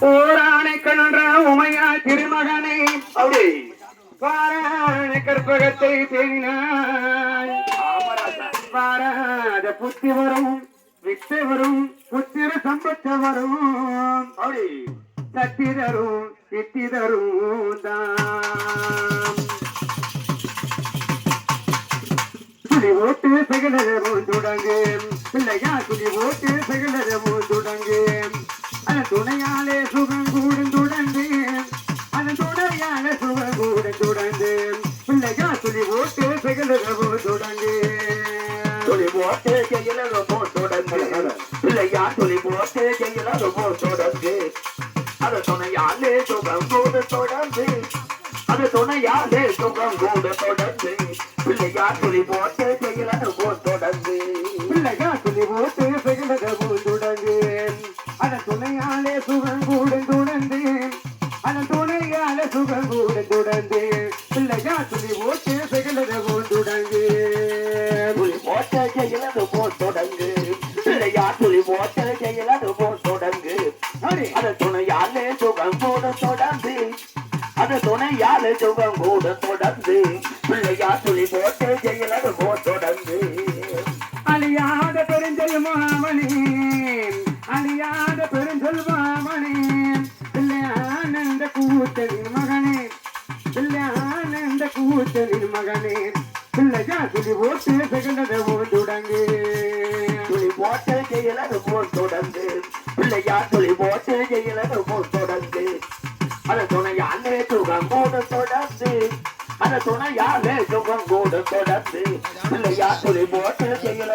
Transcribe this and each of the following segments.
ஓராணை கண்ட உமையா திருமகனை. அப்படி. பாராண கற்பகத்தை ஆமராஜா வாராத புத்தி வரும் வித்தை வரும் புத்திர சம்பத்து வரும். அப்படி. சக்தி தரும் சித்தி தரும் துளி ஓட்டு சகலரமும் தொடங்கு பிள்ளையா துளி ஓட்டு சகலரமும் தொடங்கு அதன் துணையாலே சுகம் கூடும் தொடர்ந்து அதன் துணையாலே சுகம் கூடும் தொடர்ந்து. பிள்ளையா துளி ஓட்டு சகலரமும் தொடங்கு துளி போட்டு கையில ரொம்ப தொடர்ந்து. துளி போட்டு கையில ரொம்ப அது துணையாலே சுகம் கூட தொடர்ந்து. அது துணையாலே சுகம் கூட தொடர்ந்து. பிள்ளையா துளி போட்டு துணையாலே சுகம் கூடும் தொடர்ந்து. பிள்ளையா துளி ஓட்டு சகலரமும் தொடங்கு துளி போட்டு கையில ரொம்ப தொடர்ந்து. இல்லையா துளி போட்டு ரொம்ப தொடர்ந்து. அடி அது துணையாலே சுகம் கூட தொடர்ந்து. அது துணையாலே சுகம் கூட தொடர்ந்து. பிள்ளையா துளி போட்டு ஜெயில தொடர்ந்து. அழியாத பெருஞ்செல்மாமணி அழியாத கூத்தனின் மகனே பிள்ளையா துளி ஓட்டு சகலத ஓட்டுடங்கு துளி போட்டு ஜெயில தொடர்ந்து பிள்ளையா துளி போட்டு ஜெயில தொடர்ந்து அது துணையாலே சுகம் கூட தொடர்ந்து அது துணையாலே சுகம் கூட தொடர்ந்து பிள்ளையா துளி போட்டு ஜெயில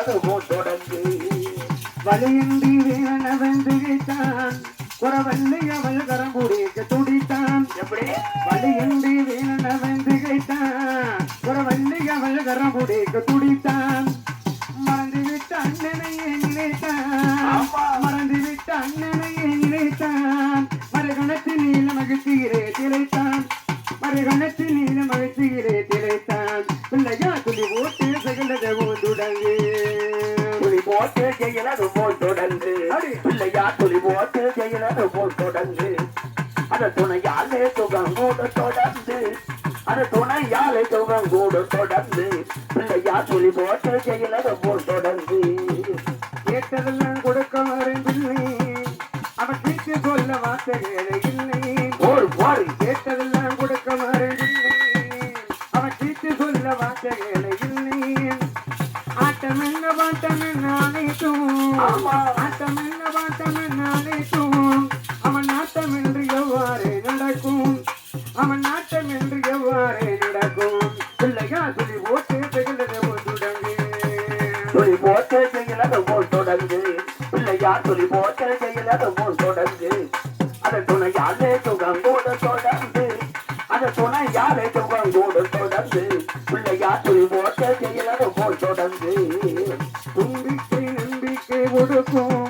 தொடர்ந்து வலியின்றி வீரனவன் திகைத்தான் குறவல்லி அவள் கரம் குடிக்க துடித்தான். எப்படி? வலியின்றி குறவல்லி அவள் கரம் குடிக்க துடித்தான். மறந்துவிட்ட அண்ணனையே நினைத்தான். ஆமா. மறந்துவிட்ட அண்ணனையே நினைத்தான். மறுகணத்தில் நீல மகிழ்ச்சியிலே திளைத்தான். மறுகணத்தில் நீல மகிழ்ச்சியிலே திளைத்தான். பிள்ளையா துளி ஓட்டு சகலத ஓதுடங்கு துளி போட்டு ஜெயிலது போல் தொடர்ந்து பிள்ளையா துளி போட்டு ஜெயிலது போல் தொடர்ந்து துளி போட்டு ஜெயிலது போல் தொடர்ந்து கேட்டதெல்லாம் கொடுக்க மறந்தில்லை அவன் கேட்டு சொல்ல வார்த்தைகளே இல்லை. போர் போர் கேட்டதெல்லாம் கொடுக்க மறந்தில்லை அவன் கேட்டு சொல்ல வார்த்தைகளே இல்லை. ஆட்டம் என்ன பாட்டம் என்ன அனைத்தும் துளி போட்டு செய்யலாத போல் தொடர்ந்து பிள்ளையார் துளி போட்டு செய்யலாத போல் தொடர்ந்து அந்த துணை யாரே சுகம் கூட தொடர்ந்து அந்த துணை யாரே சுகம் கூட தொடர்ந்து பிள்ளையார் துளி போட்டு செய்யலாத போல் தொடர்ந்து. தும்பிக்கை நம்பிக்கை கொடுக்கும்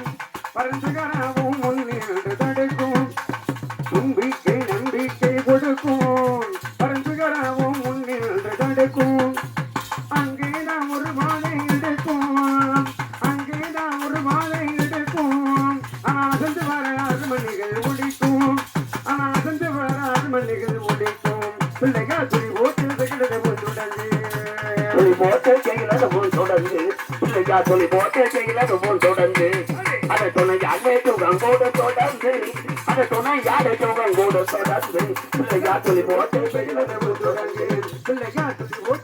ஆறு மணிகள் பிள்ளைகள் துணி ஓட்டு தகிடத ஒன்றுடங்கு துளி போட்டு ஜெயிலது போல் தொடர்ந்து பிள்ளையா துளி போட்டு ஜெயிலது போல் தொடர்ந்து அது துணையாலே சுகம் கூட தொடர்ந்து அது துணையாலே சுகம் கூட தொடர்ந்து பிள்ளையா துளி போட்டு ஜெயிலது போல் தொடர்ந்து பிள்ளையா துணி